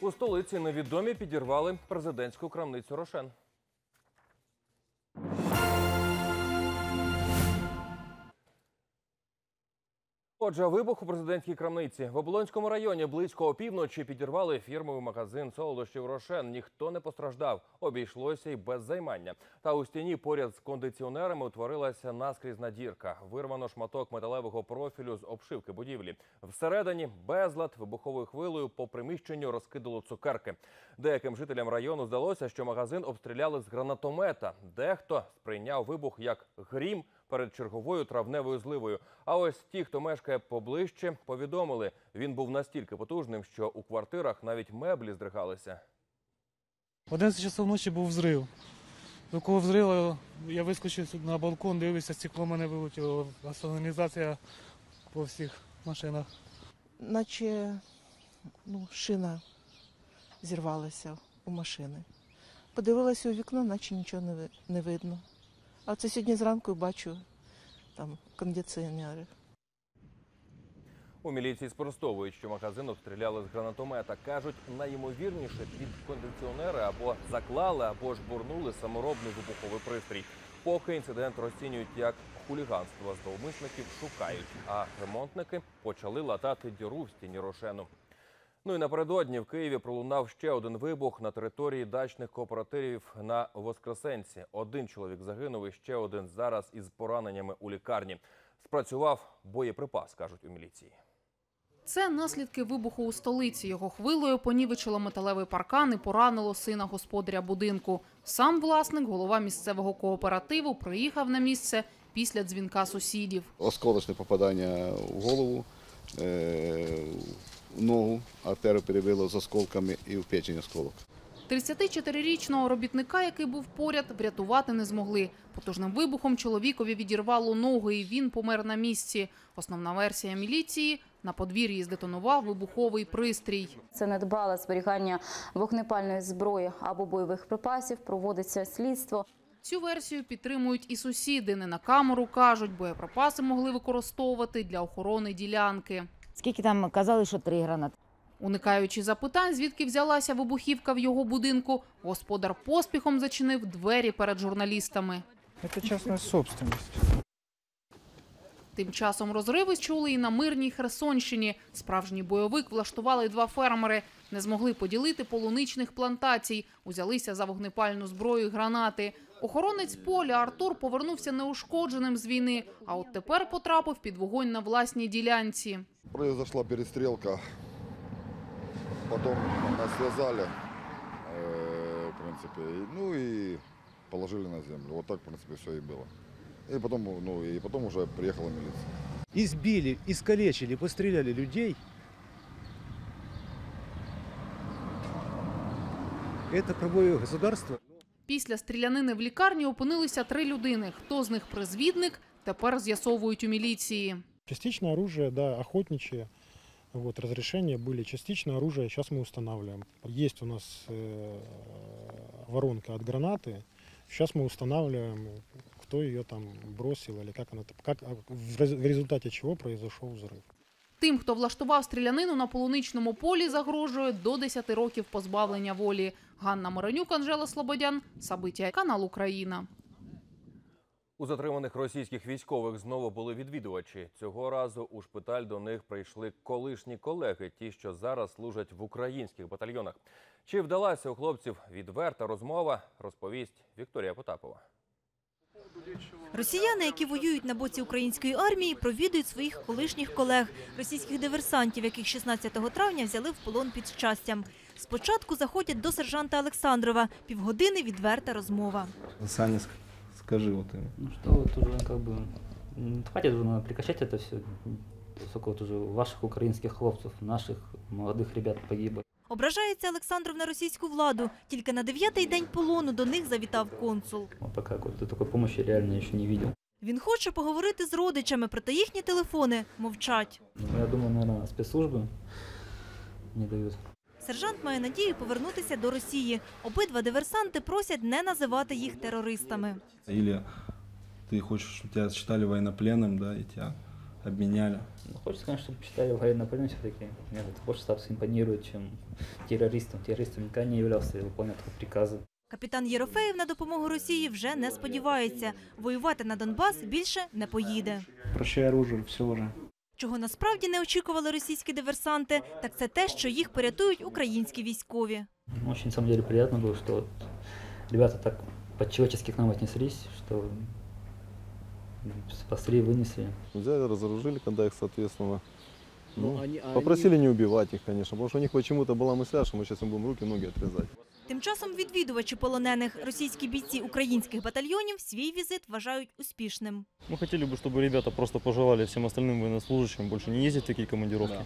У столиці невідомі підірвали президентську крамницю Рошен. Отже, вибух у президентській крамниці в Оболонському районі близько опівночі підірвали фірмовий магазин солодощів Рошен. Ніхто не постраждав, обійшлося й без займання. Та у стіні поряд з кондиціонерами утворилася наскрізна дірка. Вирвано шматок металевого профілю з обшивки будівлі. Всередині безлад вибуховою хвилею по приміщенню розкидало цукерки. Деяким жителям району здалося, що магазин обстріляли з гранатомета. Дехто сприйняв вибух як грім перед черговою травневою зливою. А ось ті, хто мешкає поближче, повідомили, він був настільки потужним, що у квартирах навіть меблі здригалися. В 11 часов ночі був взрив. Такого взриву я вискочив на балкон, дивлюся, стекло мене вилетіло, сигналізація по всіх машинах. наче ну, шина зірвалася у машини. Подивилася у вікно, наче нічого не, ви- не видно. А це сьогодні зранку бачу там кондиціонери. У міліції спростовують, що магазин обстріляли з гранатомета. Кажуть, найімовірніше під кондиціонери або заклали, або ж бурнули саморобний вибуховий пристрій. Поки інцидент розцінюють як хуліганство, зловмисників шукають, а ремонтники почали латати діру в стіні рошену. Ну і напередодні в Києві пролунав ще один вибух на території дачних кооперативів на Воскресенці. Один чоловік загинув і ще один зараз із пораненнями у лікарні. Спрацював боєприпас, кажуть у міліції. Це наслідки вибуху у столиці. Його хвилею понівечило металевий паркан і поранило сина господаря будинку. Сам власник, голова місцевого кооперативу, приїхав на місце після дзвінка сусідів. осколочне попадання в голову, е, ногу, артерію перебило з осколками і в печень осколок. 34-річного робітника, який був поряд, врятувати не змогли. Потужним вибухом чоловікові відірвало ногу, і він помер на місці. Основна версія міліції – на подвір'ї здетонував вибуховий пристрій. Це недбале зберігання вогнепальної зброї або бойових припасів. Проводиться слідство. Цю версію підтримують і сусіди. Не на камеру кажуть, боєприпаси могли використовувати для охорони ділянки. Скільки там казали, що три гранати. Уникаючи запитань, звідки взялася вибухівка в його будинку, господар поспіхом зачинив двері перед журналістами. Це частна собственность. Тим часом розриви чули і на мирній Херсонщині. Справжній бойовик влаштували два фермери. Не змогли поділити полуничних плантацій. Узялися за вогнепальну зброю і гранати. Охоронець поля Артур повернувся неушкодженим з війни, а от тепер потрапив під вогонь на власній ділянці. Произошла перестрелка. Потом нас связали, э, в принципе, и- ну и положили на землю. Вот так, в принципе, все и было. И потом, ну, и потом уже приехала милиция. избили, искалечили, постреляли людей. Это правовое государство. Після стрілянини в лікарні опинилися три людини. Хто з них призвідник, тепер з'ясовують у міліції. Частично оружие, да, охотничье. Вот, разрешения были. Частично оружие сейчас мы устанавливаем. Есть у нас э, воронка от гранаты. Сейчас мы устанавливаем, кто ее там бросил или как она, там- как, а, в рез- в результате чего произошел взрыв. Тим, хто влаштував стрілянину на полуничному полі, загрожує до 10 років позбавлення волі. Ганна Моронюк, Анжела Слободян, Сабиття, канал Україна. У затриманих російських військових знову були відвідувачі. Цього разу у шпиталь до них прийшли колишні колеги, ті, що зараз служать в українських батальйонах. Чи вдалася у хлопців відверта розмова, розповість Вікторія Потапова. Росіяни, які воюють на боці української армії, провідують своїх колишніх колег, російських диверсантів, яких 16 травня взяли в полон під щастям. Спочатку заходять до сержанта Олександрова. Півгодини відверта розмова. Саня, скажи вот им. Ну что, вот уже как бы м, хватит уже надо прекращать это все. Сколько вот уже ваших украинских хлопцев, наших молодых ребят погибло. Ображається Олександров на російську владу. Тільки на дев'ятий день полону до них завітав консул. Вот пока какой-то такой помощи реально еще не видел. Він хоче поговорити з родичами, проте їхні телефони мовчать. Ну, я думаю, наверное, спецслужбы не дают. Сержант має надію повернутися до Росії. Обидва диверсанти просять не називати їх терористами. Или ты хочешь, чтобы тебя считали военнопленным, да, и тебя обменяли. Ну, хочется, конечно, чтобы читали военное время все-таки. Мне этот больше статус импонирует, чем террористам. Террористом никогда не являлся, я выполнял только приказы. Капітан Єрофеєв на допомогу Росії вже не сподівається. Воювати на Донбас більше не поїде. Прощай оружие, все уже. Чого насправді не очікували російські диверсанти, так це те, що їх порятують українські військові. Ну, Очень, на самом деле, приятно было, что вот ребята так по-человечески к нам отнеслись, что м, спасли, вынесли. Взяли, разоружили, когда их, соответственно. Ну, Ну, они- попросили не убивать их, конечно, потому что у них почему-то была мысля, что мы сейчас им будем руки, ноги отрезать. Тим часом відвідувачі полонених російські бійці українських батальйонів свій візит вважають успішним. Мы хотели бы, чтобы ребята просто пожелали всем остальным военнослужащим больше не ездить в такие командировки.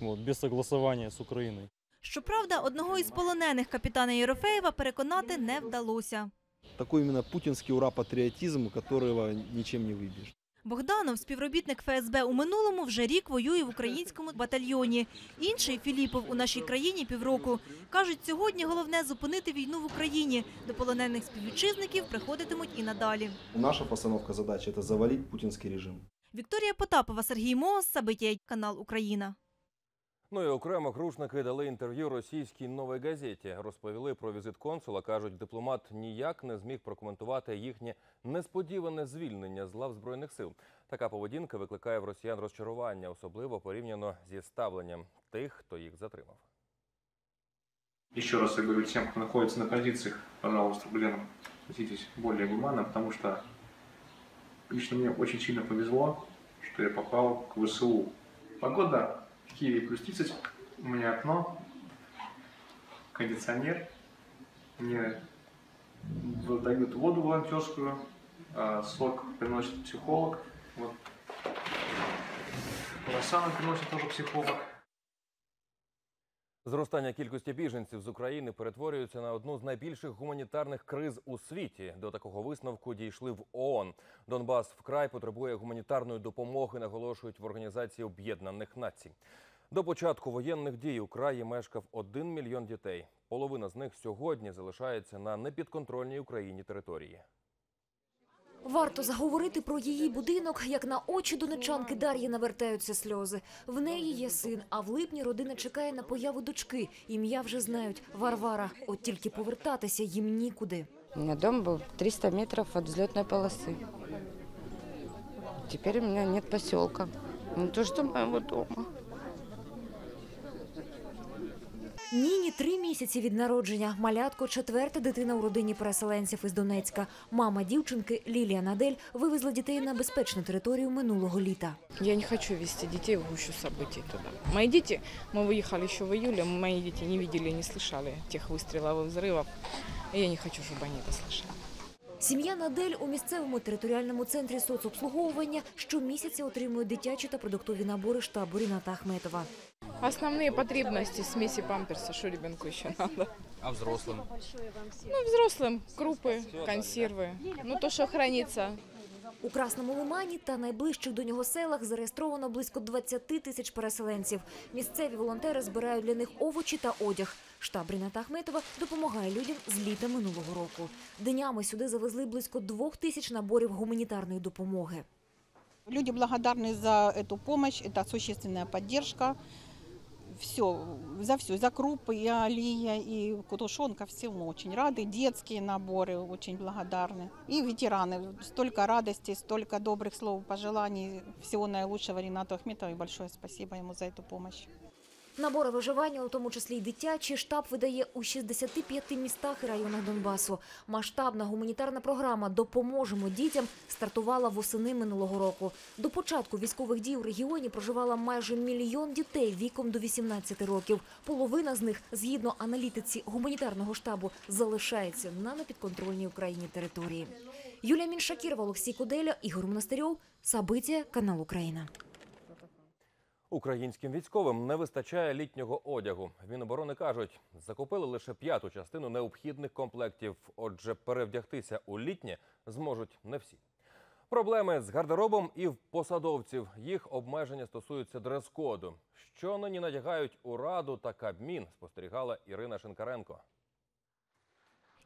Вот, без согласования с Украиной. Щоправда, одного із полонених капітана Єрофеєва переконати не вдалося. Такой именно путинский ура-патриотизм, которого ничем не выбьешь. Богданов, співробітник ФСБ у минулому, вже рік воює в українському батальйоні. Інший Філіпов у нашій країні півроку. Кажуть, сьогодні головне зупинити війну в Україні. До полонених співвітчизників приходитимуть і надалі. Наша постановка задачи – это завалить путинский режим. Вікторія Потапова, Сергій Моос, Сабиття, канал Україна. Ну і окремо крушники дали інтерв'ю російській новій газеті. Розповіли про візит консула. кажуть, дипломат ніяк не зміг прокоментувати їхнє несподіване звільнення з лав збройних сил. Така поведінка викликає в росіян розчарування, особливо порівняно зі ставленням тих, хто їх затримав. Еще раз я говорю всем, кто находится на позициях, пожалуйста, блин, относитесь более гуманно, потому что лично мне очень сильно повезло, что я попал к ВСУ. Погода в Киеве плюс 30, у меня окно, кондиционер, мне выдают воду волонтерскую, а сок приносит психолог, вот. Круассаны приносит тоже психолог. Зростання кількості біженців з України перетворюється на одну з найбільших гуманітарних криз у світі. До такого висновку дійшли в ООН. Донбас вкрай потребує гуманітарної допомоги, наголошують в Організації Об'єднаних Націй. До початку воєнних дій у краї мешкав один мільйон дітей. Половина з них сьогодні залишається на непідконтрольній Україні території. Варто заговорити про її будинок, як на очі донечанки Дар'ї навертаються сльози. В неї є син, а в липні родина чекає на появу дочки. Ім'я вже знають Варвара. От тільки повертатися їм нікуди. У меня дом был 300 метров от взлетной полосы. Теперь у меня нет поселка. Не то, что моего дома. Ніні три місяці від народження. Малятко четверта дитина у родині переселенців із Донецька. Мама дівчинки Лілія Надель вивезла дітей на безпечну територію минулого літа. Я не хочу вести детей в гущу событий туда. Мои дети, мы выехали еще в июле, мои дети не видели, не слышали тех выстрелов и взрывов. И я не хочу, чтобы они это слышали. Сім'я Надель у місцевому територіальному центрі соцобслуговування щомісяця отримує дитячі та продуктові набори штабу Ріната Ахметова. Основные потребности смеси памперса, что ребенку еще надо. А взрослым? Ну, взрослым крупы, консервы, ну то, что хранится. У Красному Лимані та найближчих до нього селах зареєстровано близько 20 тисяч переселенців. Місцеві волонтери збирають для них овочі та одяг. Штаб Ріната Ахметова допомагає людям з літа минулого року. Днями сюди завезли близько двох тисяч наборів гуманітарної допомоги. Люди благодарны за эту помощь, это существенная поддержка. Все, за все, за крупы, и алия, и тушенка, все мы очень рады. Детские наборы очень благодарны. И ветераны. Столько радости, столько добрых слов, пожеланий. Всего наилучшего Ренату Ахметову. И большое спасибо ему за эту помощь. Набори виживання, у тому числі й дитячі, штаб видає у 65 містах і районах Донбасу. Масштабна гуманітарна програма «Допоможемо дітям» стартувала восени минулого року. До початку військових дій у регіоні проживала майже мільйон дітей віком до 18 років. Половина з них, згідно аналітиці гуманітарного штабу, залишається на непідконтрольній Україні території. Юлія Міншакірова, Олексій Куделя, Ігор Монастирьов, Сабиття, канал Україна. Українським військовим не вистачає літнього одягу. Міноборони кажуть, закупили лише п'яту частину необхідних комплектів. Отже, перевдягтися у літнє зможуть не всі. Проблеми з гардеробом і в посадовців. Їх обмеження стосуються дрес-коду. Що нині надягають у раду та кабмін, спостерігала Ірина Шинкаренко.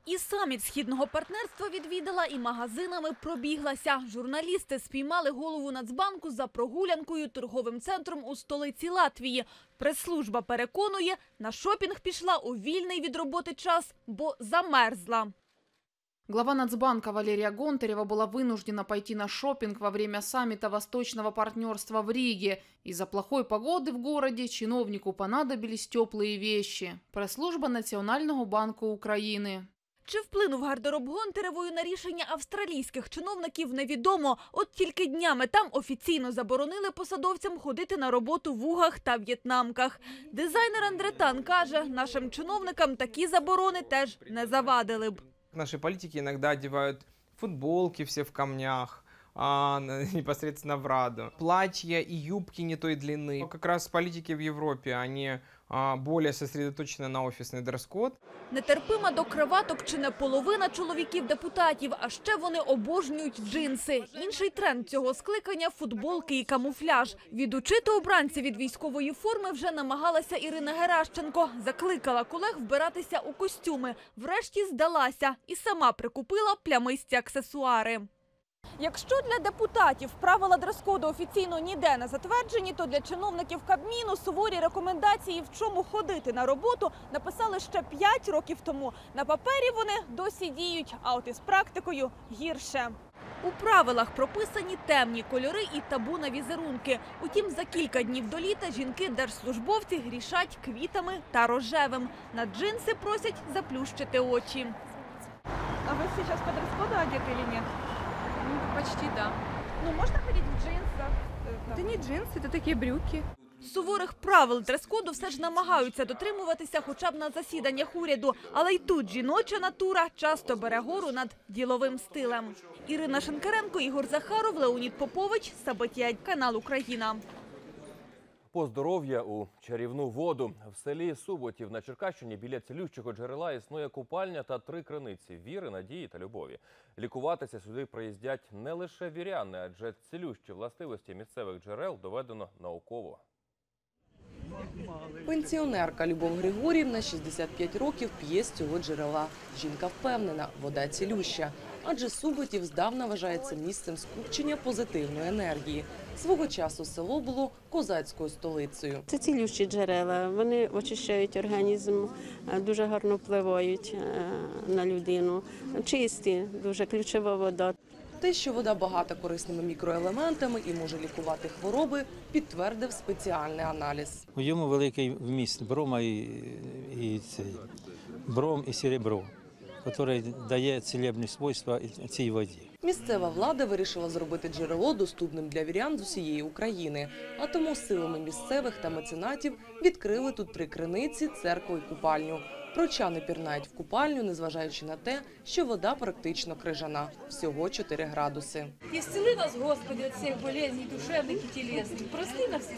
І саміт східного партнерства відвідала, і магазинами пробіглася. Журналісти спіймали голову Нацбанку за прогулянкою торговим центром у столиці Латвії. Прес-служба переконує, на шопінг пішла у вільний від роботи час, бо замерзла. Глава Нацбанка Валерия Гонтарева была вынуждена пойти на шопинг во время саммита Восточного партнерства в Риге. Из-за плохой погоды в городе чиновнику понадобились теплые вещи. Пресс-служба Национального банка Украины. Чи вплинув гардероб Гонтеревою на рішення австралійських чиновників, невідомо. От тільки днями там офіційно заборонили посадовцям ходити на роботу в угах та в'єтнамках. Дизайнер Андретан каже, нашим чиновникам такі заборони теж не завадили б. Наші політики іноді одягають футболки всі в камнях, а, на- непосредственно в Раду. Платья и юбки не той длины. Как раз политики в Европе, они а, более сосредоточены на офисный дресс-код. Нетерпима до краваток чи не половина чоловіків-депутатів, а ще вони обожнюють джинси. Інший тренд цього скликання – футболки і камуфляж. Відучити обранця від військової форми вже намагалася Ірина Геращенко. Закликала колег вбиратися у костюми. Врешті здалася і сама прикупила плямисті аксесуари. Якщо для депутатів правила дрес-коду офіційно ніде не затверджені, то для чиновників Кабміну суворі рекомендації, в чому ходити на роботу, написали ще 5 років тому. На папері вони досі діють, а от із практикою гірше. У правилах прописані темні кольори і табу на візерунки. Утім, за кілька днів до літа жінки-держслужбовці грішать квітами та рожевим. На джинси просять заплющити очі. А ви зараз по дрес-коду одеты или нет? Почти да. Ну, можно ходить в джинсах? Это не джинсы, это такие брюки. Суворих правил дрес-коду все ж намагаються дотримуватися хоча б на засіданнях уряду. Але й тут жіноча натура часто бере гору над діловим стилем. Ірина Шенкаренко, Ігор Захаров, Леонід Попович, Сабиття, канал Україна. По здоров'я у чарівну воду в селі Суботів на Черкащині біля цілющого джерела існує купальня та три криниці віри, надії та любові. Лікуватися сюди приїздять не лише віряни, адже цілющі властивості місцевих джерел доведено науково. Пенсіонерка Любов Григорівна 65 років п'є з цього джерела. Жінка впевнена, вода цілюща, адже Суботів здавна вважається місцем скупчення позитивної енергії. Свого часу село було козацькою столицею. Це цілющі джерела. Вони очищають організм, е, дуже гарно впливають е, на людину. Чисті, дуже ключова вода. Те, що вода багата корисними мікроелементами і може лікувати хвороби, підтвердив спеціальний аналіз. У ньому великий вміст брома і, і цей, бром і серебро, який дає цілебні свойства цій воді. Місцева влада вирішила зробити джерело доступним для вірян з усієї України. А тому силами місцевих та меценатів відкрили тут три криниці, церкву і купальню. Прочани пірнають в купальню, незважаючи на те, що вода практично крижана – всього 4 градуси. Исцели нас, Господи, от всех болезней душевных и телесных. Прости нас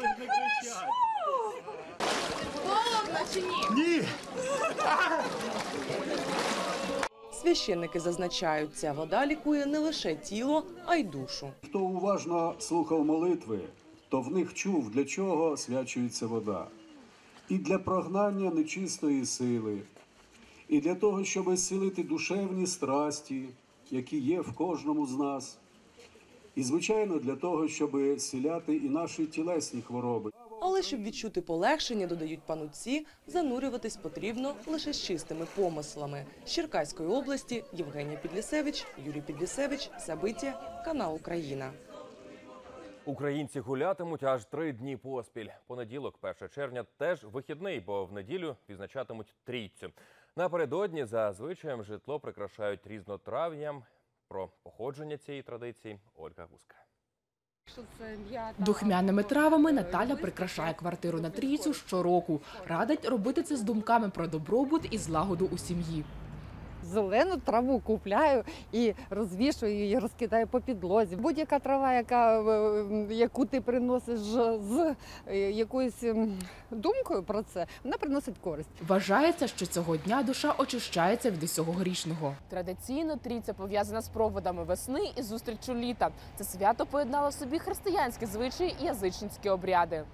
как хорошо! Холодно чи ні? Священники зазначають, ця вода лікує не лише тіло, а й душу. Хто уважно слухав молитви, то в них чув, для чого свячується вода. І для прогнання нечистої сили, і для того, щоб зцілити душевні страсті, які є в кожному з нас. І, звичайно, для того, щоб зціляти і наші тілесні хвороби. Але щоб відчути полегшення, додають пануці, занурюватись потрібно лише з чистими помислами. З Черкаської області Євгенія Підлісевич, Юрій Підлісевич, Забиття, канал Україна. Українці гулятимуть аж три дні поспіль. Понеділок, 1 червня, теж вихідний, бо в неділю відзначатимуть трійцю. Напередодні за звичаєм житло прикрашають різнотрав'ям. Про походження цієї традиції Ольга Гуска. Духмяними травами Наталя прикрашає квартиру на трійцю щороку. Радить робити це з думками про добробут і злагоду у сім'ї. Зелену траву купляю і розвішую її, розкидаю по підлозі. Будь-яка трава, яка, яку ти приносиш з е, якоюсь ем, думкою про це, вона приносить користь. Вважається, що цього дня душа очищається від усього грішного. Традиційно трійця пов'язана з проводами весни і зустрічю літа. Це свято поєднало в собі християнські звичаї і язичницькі обряди.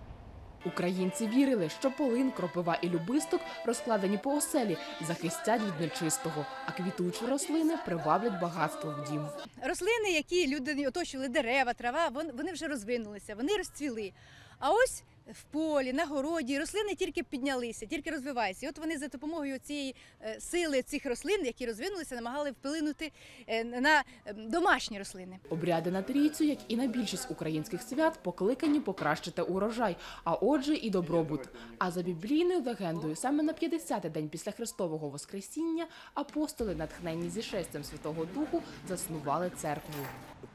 Українці вірили, що полин, кропива і любисток, розкладені по оселі, захистять від нечистого, а квітучі рослини приваблять багатство в дім. Рослини, які люди оточували, дерева, трава, вон- вони вже розвинулися, вони розцвіли. А ось в полі, на городі рослини тільки піднялися, тільки розвиваються. І от вони за допомогою цієї е, сили цих рослин, які розвинулися, намагали вплинути е, на е, домашні рослини. Обряди на трійцю, як і на більшість українських свят, покликані покращити урожай, а отже, і добробут. А за біблійною легендою, саме на 50-й день після Христового Воскресіння апостоли, натхненні зішестям Святого Духу, заснували церкву.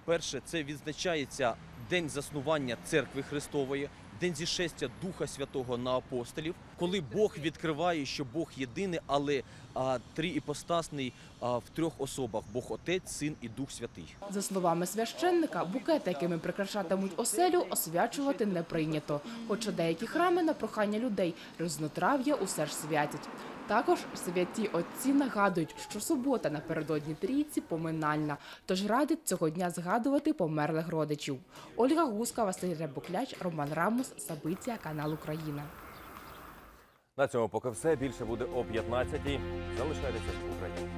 Перше, це відзначається день заснування церкви Христової, день зішестя Духа Святого на апостолів, коли Бог відкриває, що Бог єдиний, але а, трііпостасний а, в трьох особах: Бог Отець, Син і Дух Святий. За словами священника, букети, якими прикрашатимуть оселю, освячувати не прийнято. Хоча деякі храми на прохання людей різнотрав'я усе ж святять. Також святі отці нагадують, що субота напередодні трійці поминальна, тож радять цього дня згадувати померлих родичів. Ольга Гуска, Василь Рябокляч, Роман Рамус, Сабиція, канал Україна. На цьому поки все більше буде о 15-й. Залишайтеся в Україні.